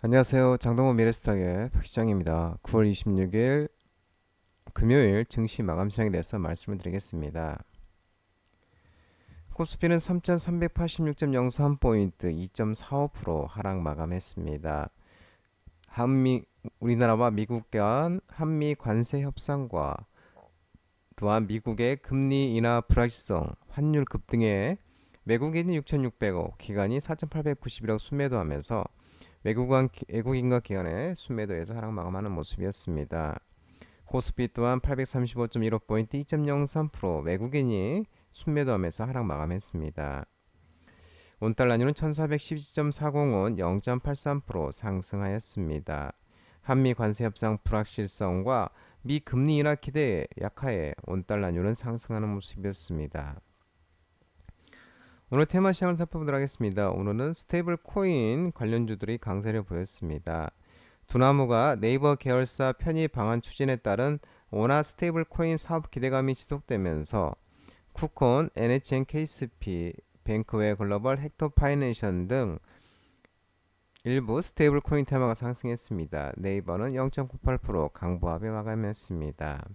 안녕하세요. 장동호 미래스탁의 박시장입니다. 9월 26일 금요일 증시 마감 시장에 대해서 말씀을 드리겠습니다. 코스피는 3,386.03포인트 2.45% 하락 마감했습니다. 한미 우리나라와 미국 간 한미 관세 협상과 또한 미국의 금리 인하 불확실성, 환율 급등에 외국인이 6,600억, 기관이 4,891억 순매도하면서 외국인, 외국인과 기관의 순매도에서 하락 마감하는 모습이었습니다. 코스피 또한 835.15포인트 2.03% 외국인이 순매도하면서 하락 마감했습니다. 온달러유는 1412.40원 0.83% 상승하였습니다. 한미 관세 협상 불확실성과 미 금리 인하 기대 약하에 온달러유는 상승하는 모습이었습니다. 오늘 테마 시장을 살펴보도록 하겠습니다. 오늘은 스테이블 코인 관련주들이 강세를 보였습니다. 두나무가 네이버 계열사 편입 방안 추진에 따른 원화 스테이블 코인 사업 기대감이 지속되면서 쿠콘, NHN KSP, 뱅크웨어 글로벌, 헥토 파이낸션 등 일부 스테이블 코인 테마가 상승했습니다. 네이버는 0.98% 강보합에 마감했습니다.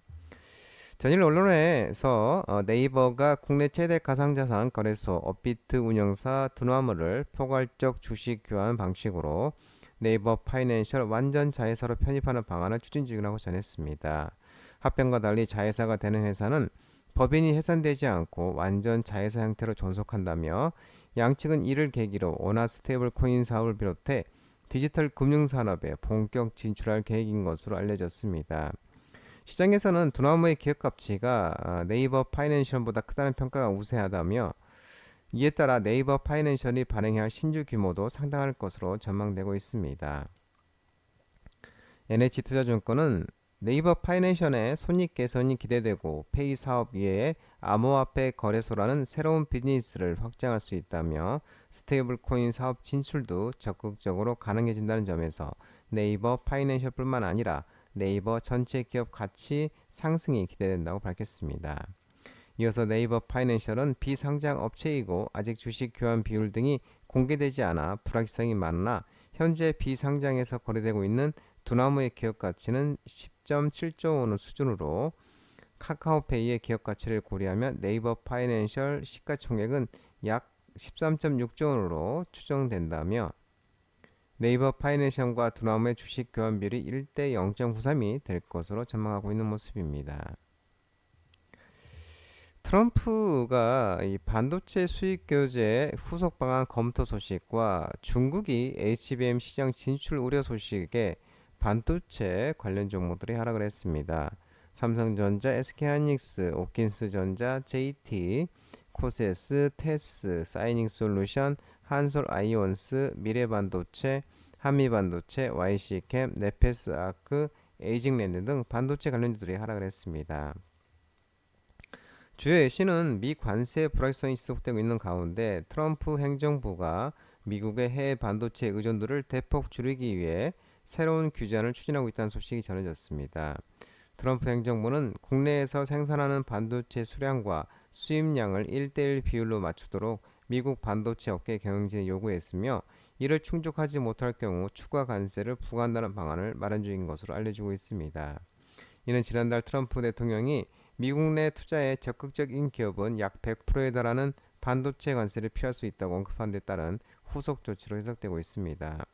전일 언론에서 어, 네이버가 국내 최대 가상자산 거래소 업비트 운영사 드나무를 포괄적 주식 교환 방식으로 네이버 파이낸셜 완전 자회사로 편입하는 방안을 추진 중이라고 전했습니다. 합병과 달리 자회사가 되는 회사는 법인이 해산되지 않고 완전 자회사 형태로 존속한다며 양측은 이를 계기로 원화 스테이블 코인 사업을 비롯해 디지털 금융 산업에 본격 진출할 계획인 것으로 알려졌습니다. 시장에서는 두나무의 기업 가치가 아, 네이버 파이낸셜보다 크다는 평가가 우세하다며 이에 따라 네이버 파이낸셜이 발행할 신주 규모도 상당할 것으로 전망되고 있습니다. NH투자증권은 네이버 파이낸셜의 손익 개선이 기대되고 페이 사업 이외에 암호화폐 거래소라는 새로운 비즈니스를 확장할 수 있다며 스테이블 코인 사업 진출도 적극적으로 가능해진다는 점에서 네이버 파이낸셜뿐만 아니라 네이버 전체 기업 가치 상승이 기대된다고 밝혔습니다. 이어서 네이버 파이낸셜은 비상장 업체이고 아직 주식 교환 비율 등이 공개되지 않아 불확실성이 많으나 현재 비상장에서 거래되고 있는 두나무의 기업 가치는 10.7조 원 수준으로 카카오페이의 기업 가치를 고려하면 네이버 파이낸셜 시가총액은 약 13.6조 원으로 추정된다며 네이버 파이낸셜과 두나무의 주식 교환 비율이 1대 0.93이 될 것으로 전망하고 있는 모습입니다. 트럼프가 이 반도체 수익 교제 후속 방안 검토 소식과 중국이 HBM 시장 진출 우려 소식에 반도체 관련 종목들이 하락을 했습니다. 삼성전자, SK하이닉스, 오킨스전자, JT, 코세스, 테스, 사이닝 솔루션, 한솔 아이온스, 미래반도체, 한미반도체, YC캠, 네페스 아크, 에이징랜드 등 반도체 관련주들이 하락을 했습니다. 주요 예시는 미 관세 불확실성이 지속되고 있는 가운데 트럼프 행정부가 미국의 해외 반도체 의존도를 대폭 줄이기 위해 새로운 규제안을 추진하고 있다는 소식이 전해졌습니다. 트럼프 행정부는 국내에서 생산하는 반도체 수량과 수입량을 1대1 비율로 맞추도록 미국 반도체 업계 경영진에 요구했으며 이를 충족하지 못할 경우 추가 관세를 부과한다는 방안을 마련 중인 것으로 알려지고 있습니다. 이는 지난달 트럼프 대통령이 미국 내 투자에 적극적인 기업은 약 100%에 달하는 반도체 관세를 피할 수 있다고 언급한 데 따른 후속 조치로 해석되고 있습니다.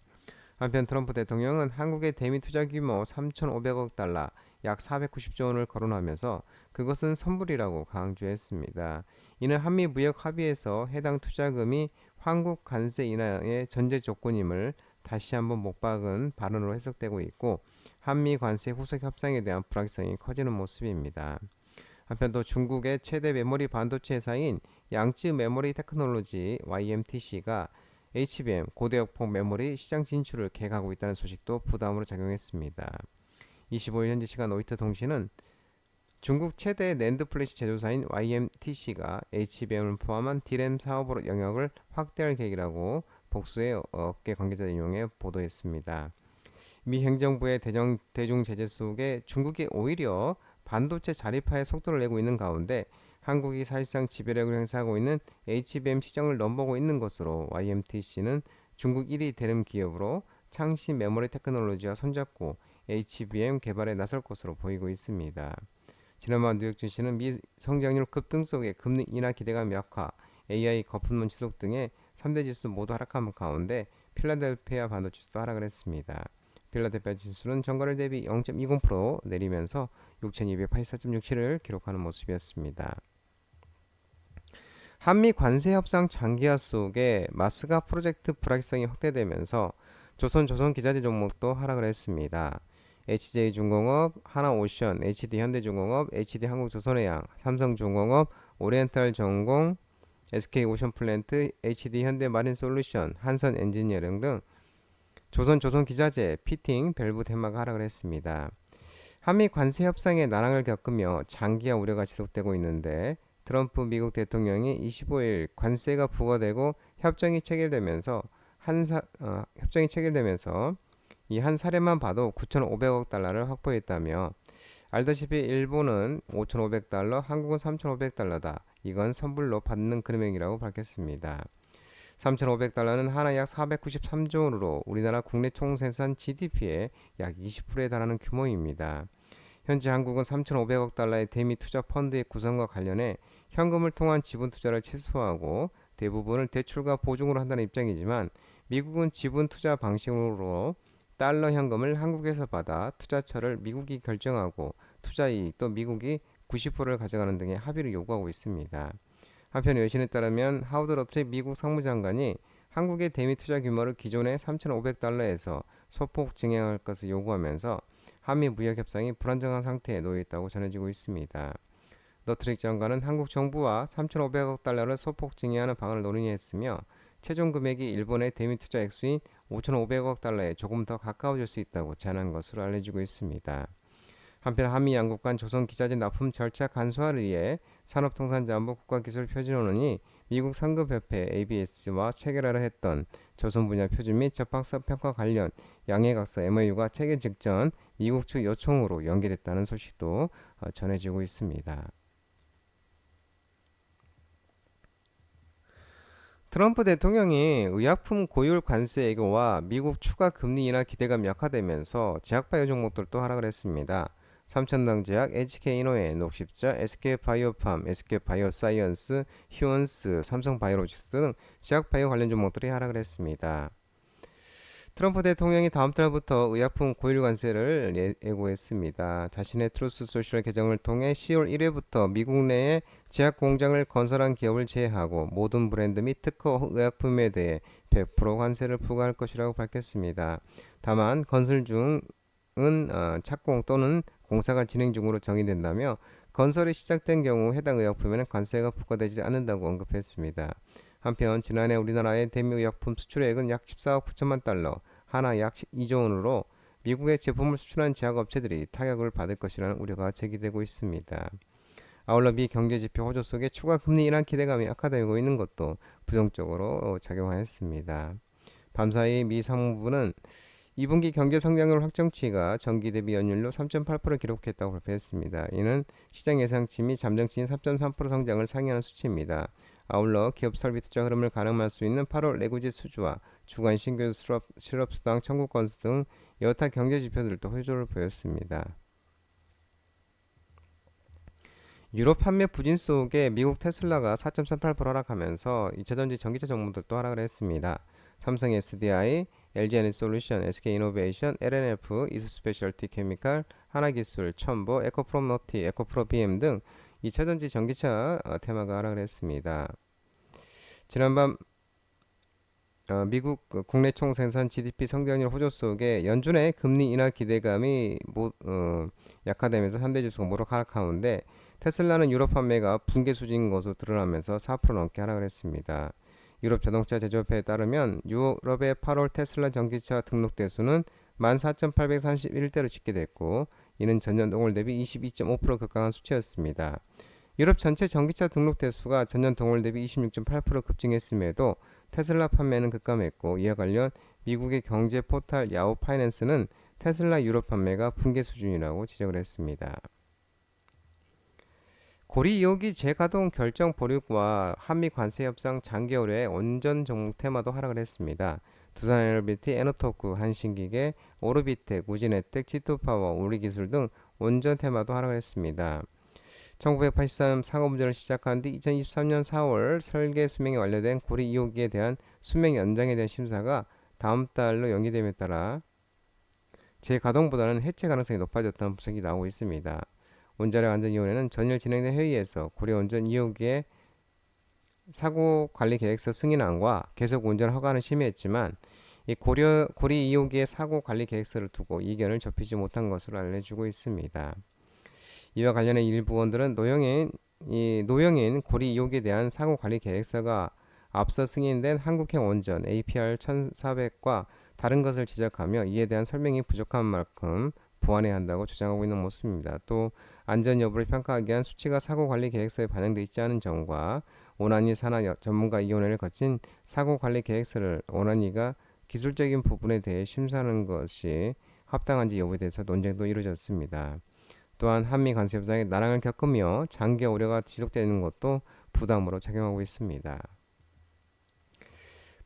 한편 트럼프 대통령은 한국의 대미 투자 규모 3,500억 달러, 약 490조 원을 거론하면서 그것은 선불이라고 강조했습니다. 이는 한미 무역 합의에서 해당 투자금이 한국 관세 인하의 전제 조건임을 다시 한번 못 박은 발언으로 해석되고 있고 한미 관세 후속 협상에 대한 불확실성이 커지는 모습입니다. 한편 또 중국의 최대 메모리 반도체 회사인 양쯔 메모리 테크놀로지 YMTC가 HBM 고대역폭 메모리 시장 진출을 계획하고 있다는 소식도 부담으로 작용했습니다. 25일 현지 시간 오이터 통신은 중국 최대 낸드 플래시 제조사인 YMTC가 HBM을 포함한 디램 사업으로 영역을 확대할 계획이라고 복수의 업계 관계자를 이용해 보도했습니다. 미 행정부의 대정, 대중 제재 속에 중국이 오히려 반도체 자립화에 속도를 내고 있는 가운데 한국이 사실상 지배력을 행사하고 있는 HBM 시장을 넘보고 있는 것으로 YMTC는 중국 1위 대름 기업으로 창신 메모리 테크놀로지와 손잡고 HBM 개발에 나설 것으로 보이고 있습니다. 지난번 뉴욕 증시는 미 성장률 급등 속에 금리 인하 기대감 약화, AI 거품론 지속 등의 3대 지수 모두 하락한 가운데 필라델피아 반도체 지수도 하락을 했습니다. 필라델피아 지수는 전거래 대비 0.20% 내리면서 6,284.67을 기록하는 모습이었습니다. 한미 관세 협상 장기화 속에 마스가 프로젝트 불확실성이 확대되면서 조선 조선 기자재 종목도 하락을 했습니다. HJ중공업, 하나오션, HD현대중공업, HD한국조선해양, 삼성중공업, 오리엔탈전공, SK오션플랜트, HD현대마린솔루션, 한선엔지니어링 등 조선 조선기자재, 피팅, 밸브 테마가 하락을 했습니다. 한미 관세 협상의 난항을 겪으며 장기화 우려가 지속되고 있는데 트럼프 미국 대통령이 25일 관세가 부과되고 협정이 체결되면서 한 사, 어, 협정이 체결되면서 이 한 사례만 봐도 9,500억 달러를 확보했다며 알다시피 일본은 5,500달러, 한국은 3,500달러다. 이건 선불로 받는 금액이라고 밝혔습니다. 3,500달러는 하나 약 493조 원으로 우리나라 국내 총생산 GDP의 약 20%에 달하는 규모입니다. 현재 한국은 3,500억 달러의 대미 투자 펀드의 구성과 관련해 현금을 통한 지분 투자를 최소화하고 대부분을 대출과 보증으로 한다는 입장이지만 미국은 지분 투자 방식으로 달러 현금을 한국에서 받아 투자처를 미국이 결정하고 투자 이익도 미국이 90%를 가져가는 등의 합의를 요구하고 있습니다. 한편 외신에 따르면 하우드 러트리 미국 상무장관이 한국의 대미 투자 규모를 기존의 3,500달러에서 소폭 증액할 것을 요구하면서 한미 무역 협상이 불안정한 상태에 놓여 있다고 전해지고 있습니다. 너트릭 장관은 한국 정부와 3,500억 달러를 소폭 증액하는 방안을 논의했으며 최종 금액이 일본의 대미 투자 액수인 5,500억 달러에 조금 더 가까워질 수 있다고 제안한 것으로 알려지고 있습니다. 한편 한미 양국 간 조선 기자재 납품 절차 간소화를 위해 산업통상자원부 국가기술표준원이 미국 상급협회 ABS와 체결하려 했던 조선 분야 표준 및 접학사 평가 관련 양해각서 MOU가 체결 직전 미국 측 요청으로 연기됐다는 소식도 어, 전해지고 있습니다. 트럼프 대통령이 의약품 고율 관세 예고와 미국 추가 금리 인하 기대감 약화되면서 제약바이오 종목들도 하락을 했습니다. 삼천당 제약, HK이노에, 녹십자, SK바이오팜, SK바이오사이언스, 휴원스, 삼성바이오로직스 등 제약바이오 관련 종목들이 하락을 했습니다. 트럼프 대통령이 다음 달부터 의약품 고율 관세를 예, 예고했습니다. 자신의 트루스 소셜 계정을 통해 10월 1일부터 미국 내에 제약 공장을 건설한 기업을 제외하고 모든 브랜드 및 특허 의약품에 대해 100% 관세를 부과할 것이라고 밝혔습니다. 다만 건설 중은 어, 착공 또는 공사가 진행 중으로 정의된다며 건설이 시작된 경우 해당 의약품에는 관세가 부과되지 않는다고 언급했습니다. 한편 지난해 우리나라의 대미 의약품 수출액은 약 14억 9천만 달러, 하나 약 2조 원으로 미국에 제품을 수출한 제약업체들이 타격을 받을 것이라는 우려가 제기되고 있습니다. 아울러 미 경제지표 호조 속에 추가 금리 인하 기대감이 악화되고 있는 것도 부정적으로 작용하였습니다. 밤사이 미 상무부는 2분기 경제 성장률 확정치가 전기 대비 연율로 3.8% 기록했다고 발표했습니다. 이는 시장 예상치 및 잠정치인 3.3% 성장을 상회하는 수치입니다. 아울러 기업 설비 투자 흐름을 가늠할 수 있는 8월 내구지 수주와 주간 신규 실업, 실업 수당 청구 건수 등 여타 경제 지표들도 회조를 보였습니다. 유럽 판매 부진 속에 미국 테슬라가 4.38% 하락하면서 2차전지 전기차 종목들도 하락을 했습니다. 삼성 SDI, LG 에너솔루션, SK 이노베이션, LNF, 이수 스페셜티 케미칼, 하나기술, 첨보, 에코프롬 너티, 에코프로 BM 등 2차전지 전기차 어, 테마가 하락을 했습니다. 지난밤 어, 미국 그 국내 총 생산 GDP 성장률 호조 속에 연준의 금리 인하 기대감이 모, 어, 약화되면서 3대 지수가 모두 하락하는데 테슬라는 유럽 판매가 붕괴 수준인 것으로 드러나면서 4% 넘게 하락을 했습니다. 유럽 자동차 제조업회에 따르면 유럽의 8월 테슬라 전기차 등록 대수는 14,831대로 집계됐고 이는 전년 동월 대비 22.5% 급강한 수치였습니다. 유럽 전체 전기차 등록 대수가 전년 동월 대비 26.8% 급증했음에도 테슬라 판매는 급감했고 이와 관련 미국의 경제 포탈 야후 파이낸스는 테슬라 유럽 판매가 붕괴 수준이라고 지적을 했습니다. 고리 2호기 재가동 결정 보류와 한미 관세 협상 장기화의 원전 종목 테마도 하락을 했습니다. 두산 에너비티, 에너토크, 한신기계, 오르비텍, 우진혜택, 지투파워, 우리기술 등 원전 테마도 하락했습니다. 1983 사고 문제를 시작한 뒤 2023년 4월 설계 수명이 완료된 고리 2호기에 대한 수명 연장에 대한 심사가 다음 달로 연기됨에 따라 재가동보다는 해체 가능성이 높아졌다는 분석이 나오고 있습니다. 원자력 안전위원회는 전일 진행된 회의에서 고려 원전 2호기의 사고 관리 계획서 승인안과 계속 운전 허가는 심의했지만 이 고려 고리 2호기의 사고 관리 계획서를 두고 이견을 접히지 못한 것으로 알려지고 있습니다. 이와 관련해 일부 원들은 노영인 이 노영인 고리 2호기에 대한 사고 관리 계획서가 앞서 승인된 한국형 원전 APR 1400과 다른 것을 지적하며 이에 대한 설명이 부족한 만큼 보완해야 한다고 주장하고 있는 모습입니다. 또 안전 여부를 평가하기 위한 수치가 사고 관리 계획서에 반영돼 있지 않은 점과 오나니 산하 전문가 위원회를 거친 사고 관리 계획서를 오나니가 기술적인 부분에 대해 심사하는 것이 합당한지 여부에 대해서 논쟁도 이루어졌습니다. 또한 한미 관세 협상에 난항을 겪으며 장기 우려가 지속되는 것도 부담으로 작용하고 있습니다.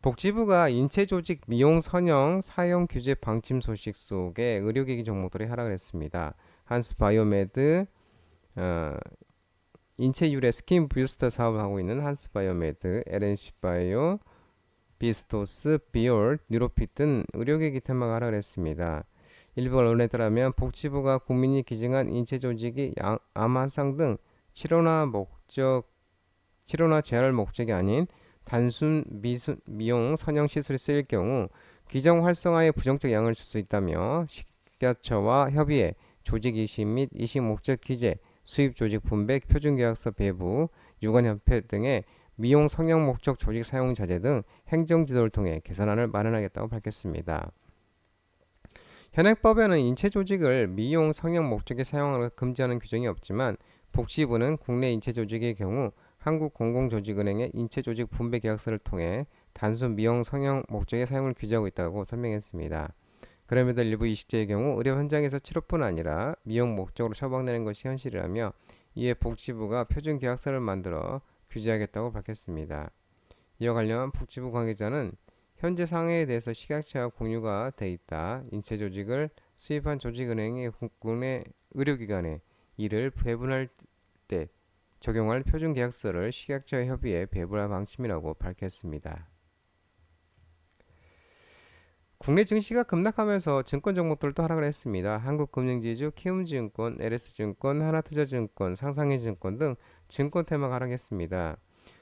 복지부가 인체 조직 미용 선형 사용 규제 방침 소식 속에 의료기기 종목들이 하락을 했습니다. 한스 바이오메드 어, 인체 유래 스킨 부스터 사업을 하고 있는 한스 바이오메드, LNC 바이오, 비스토스, 비올, 뉴로핏 등 의료기기 테마가 하락을 했습니다. 일부 언론에 따르면 복지부가 국민이 기증한 인체 조직이 양, 암 환상 등 치료나 목적 치료나 재활 목적이 아닌 단순 미수, 미용 선형 시술에 쓰일 경우 기정 활성화에 부정적 영향을 줄 수 있다며 식약처와 협의해 조직 이식 및 이식 목적 기재, 수입 조직 분배, 표준 계약서 배부, 유관 협회 등의 미용 성형 목적 조직 사용 자제 등 행정 지도를 통해 개선안을 마련하겠다고 밝혔습니다. 현행법에는 인체 조직을 미용 성형 목적에 사용하는 금지하는 규정이 없지만 복지부는 국내 인체 조직의 경우 한국공공조직은행의 인체조직 분배 계약서를 통해 단순 미용 성형 목적의 사용을 규제하고 있다고 설명했습니다. 그럼에도 일부 이식제의 경우 의료 현장에서 치료뿐 아니라 미용 목적으로 처방되는 것이 현실이라며 이에 복지부가 표준 계약서를 만들어 규제하겠다고 밝혔습니다. 이와 관련 복지부 관계자는 현재 상황에 대해서 식약처와 공유가 돼 있다. 인체 조직을 수입한 조직은행이 국내 의료기관에 이를 배분할 때 적용할 표준 계약서를 식약처 협의에 배부할 방침이라고 밝혔습니다. 국내 증시가 급락하면서 증권 종목들도 하락을 했습니다. 한국금융지주, 키움증권, LS증권, 하나투자증권, 상상해증권 등 증권 테마가 하락했습니다.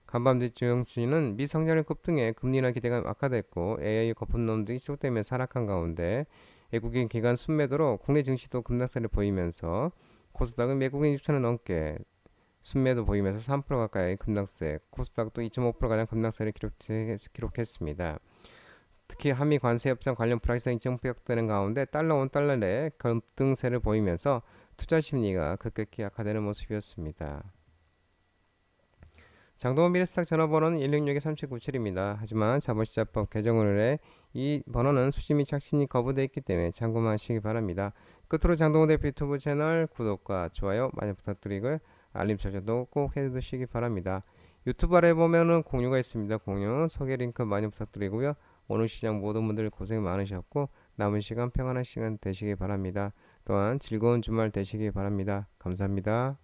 간밤 주영시는 미성장률 급등에 금리나 기대가 악화됐고 AI 거품론 등이 지속되며 하락한 가운데 외국인 기관 순매도로 국내 증시도 급락세를 보이면서 코스닥은 외국인 6천원 넘게 순매도 보이면서 3% 가까이 급락세, 코스닥도 2.5% 가량 급락세를 기록 했습니다. 특히 한미 관세 협상 관련 불확실성이 증폭되는 가운데 달러 원 달러 내 급등세를 보이면서 투자 심리가 급격히 약화되는 모습이었습니다. 장동원 미래스탁 전화번호는 166-3797입니다. 하지만 자본시장법 개정으로 이 번호는 및 착신이 거부되어 있기 때문에 참고하시기 바랍니다. 끝으로 장동원 대표 유튜브 채널 구독과 좋아요 많이 부탁드리고요. 알림 설정도 꼭 해두시기 바랍니다. 유튜브 아래 보면은 공유가 있습니다. 공유 소개 링크 많이 부탁드리고요. 오늘 시장 모든 분들 고생 많으셨고 남은 시간 평안한 시간 되시기 바랍니다. 또한 즐거운 주말 되시기 바랍니다. 감사합니다.